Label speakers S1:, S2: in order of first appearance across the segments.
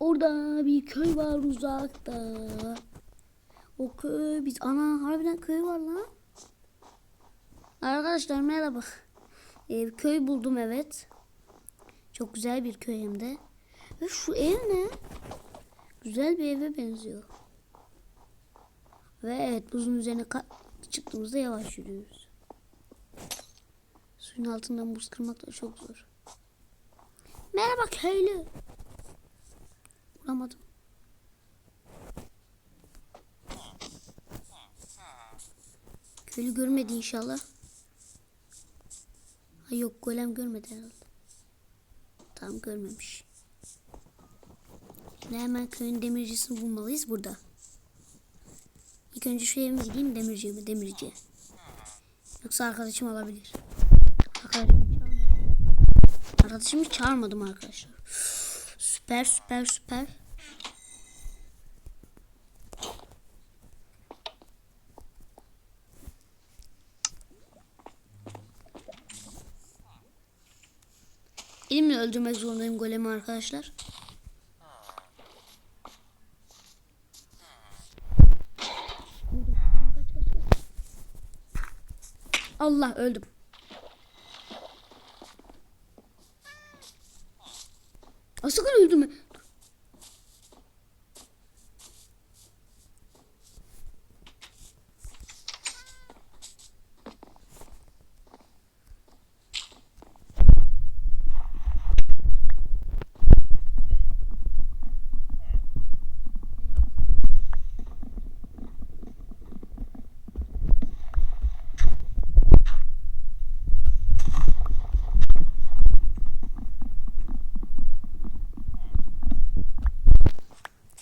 S1: Orada bir köy var uzakta. O köy biz ana harbiden köy var lan. Arkadaşlar merhaba. Ee, köy buldum evet. Çok güzel bir köy hem de. Ve şu ev ne? Güzel bir eve benziyor. Ve evet buzun üzerine çıktığımızda yavaş yürüyoruz. Suyun altından buz kırmak da çok zor. Merhaba köylü. Vuramadım. Köylü görmedi inşallah. Ha yok golem görmedi herhalde. Tamam görmemiş. Şimdi hemen köyün demircisini bulmalıyız burada. İlk önce şu evime gideyim demirciye mi demirci. Yoksa arkadaşım alabilir. Arkadaşımı çağırmadım arkadaşlar. Süper süper süper. Elimle öldürmek zorundayım golemi arkadaşlar. Allah öldüm. Asıkın öldü mü?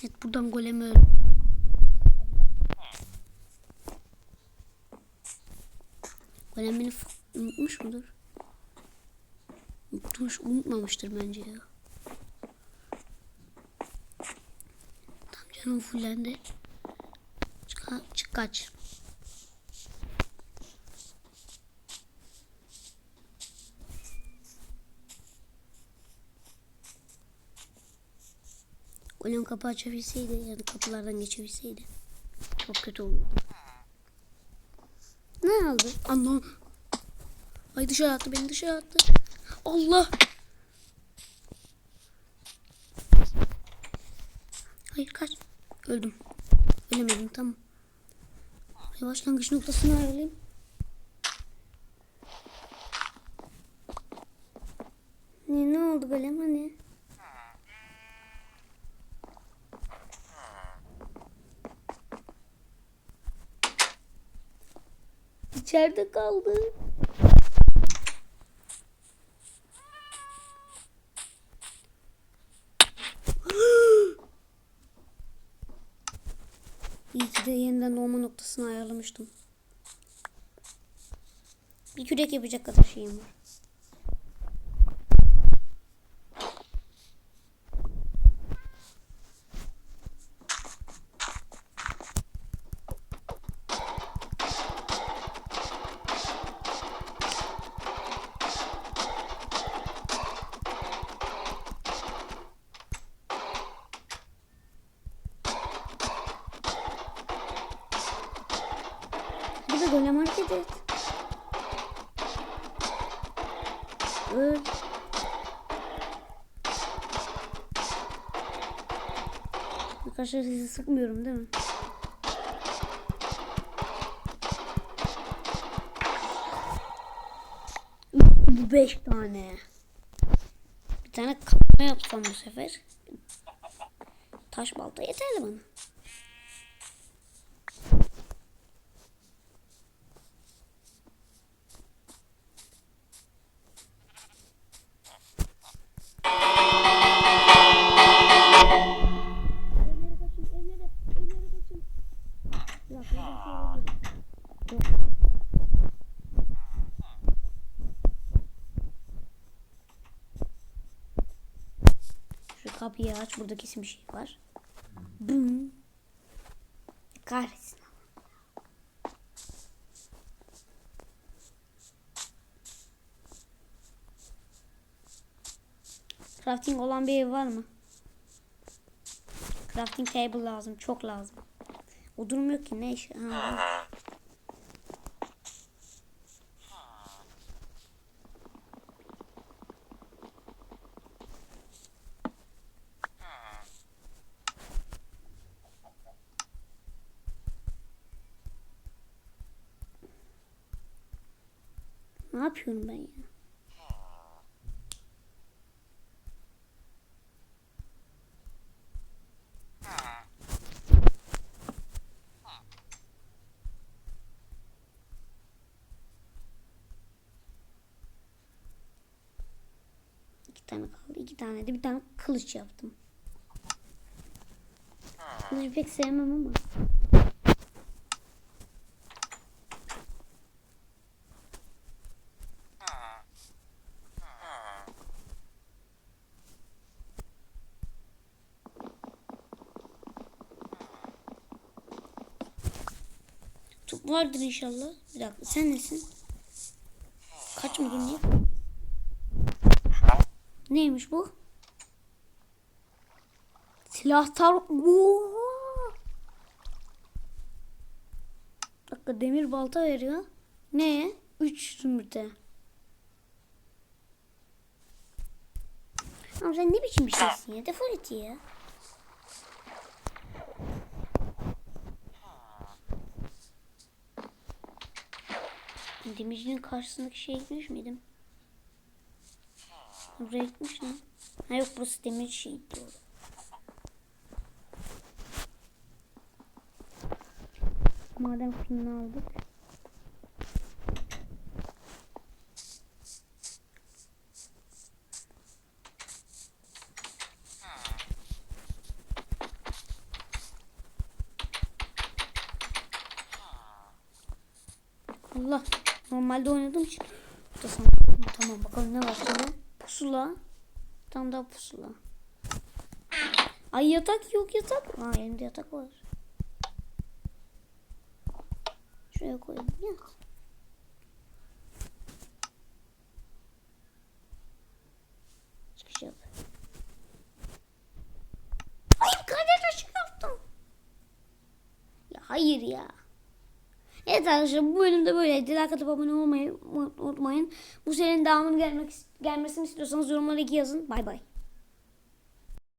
S1: Evet buradan golemi öldü. Golem beni unutmuş mudur? Unutmuş, unutmamıştır bence ya. Tam canım fullendi. Çık, çık kaç. Golem kapı açabilseydi yani kapılardan geçebilseydi çok kötü olurdu. Ne aldı? Anlam. Ay dışarı attı beni dışarı attı. Allah. Hayır kaç. Öldüm. Ölemedim tamam. Ay, başlangıç noktasını ayarlayayım. Ne, ne oldu golem hani? İçeride kaldı. İyi ki de yeniden doğma noktasını ayarlamıştım. Bir kürek yapacak kadar şeyim var. Golem hareket et. Öl. Arkadaşlar sizi sıkmıyorum değil mi? Bu beş tane. Bir tane kapma yapsam bu sefer. Taş balta yeterli bana. Şu kapıyı aç. Burada kesin bir şey var. Bum. Kahretsin. Crafting olan bir ev var mı? Crafting table lazım. Çok lazım. O durum yok ki ne iş? Ne yapıyorum ben ya? İki tane kaldı. İki tane de bir tane kılıç yaptım. Kılıcı pek sevmem ama. Top vardır inşallah. Bir dakika sen nesin? Kaç mı dinleyeyim? Neymiş bu? Silahtar. Oha! Dakika demir balta veriyor. Ne? 3 zümrüte. Ama sen ne biçim bir şeysin ya? Defol et ya. Demircinin karşısındaki şeye gitmiş miydim? Buraya gitmiş mi? Ha yok burası demir şey doğru. Madem fırını aldık. Allah. Normalde oynadığım için. Bu da sana- Tamam bakalım ne var şurada. Pusula. Bir tane daha pusula. Ay yatak yok yatak. Ha elimde yatak var. Şuraya koyayım ya. Çıkacak. Ay kare taşı yaptım. Ya hayır ya. Evet arkadaşlar bu bölümde böyleydi. Like atıp abone olmayı unutmayın. Bu serinin devamını gelmek, gelmesini istiyorsanız yorumlara yazın. Bay bay.